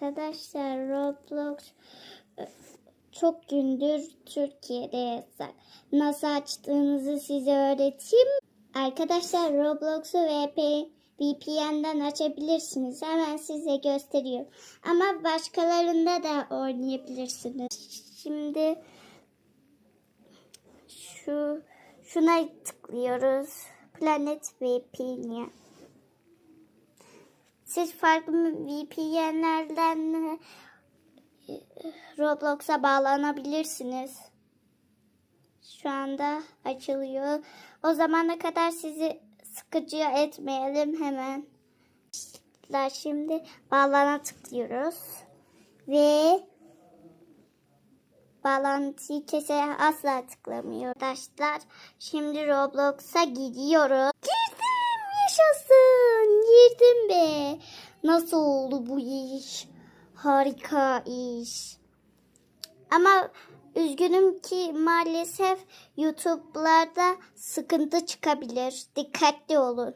Arkadaşlar Roblox e, çok gündür Türkiye'de yasak. Nasıl açtığınızı size öğreteyim. Arkadaşlar Roblox'u VP, VPN'den açabilirsiniz. Hemen size gösteriyorum. Ama başkalarında da oynayabilirsiniz. Şimdi şu şuna tıklıyoruz. Planet VPN. Siz farklı VPN'lerden Roblox'a bağlanabilirsiniz. Şu anda açılıyor. O zamana kadar sizi sıkıcı etmeyelim hemen. Şimdi bağlana tıklıyoruz. Ve bağlantıyı kese asla tıklamıyor. Arkadaşlar şimdi Roblox'a gidiyoruz. Nasıl oldu bu iş? Harika iş. Ama üzgünüm ki maalesef YouTube'larda sıkıntı çıkabilir. Dikkatli olun.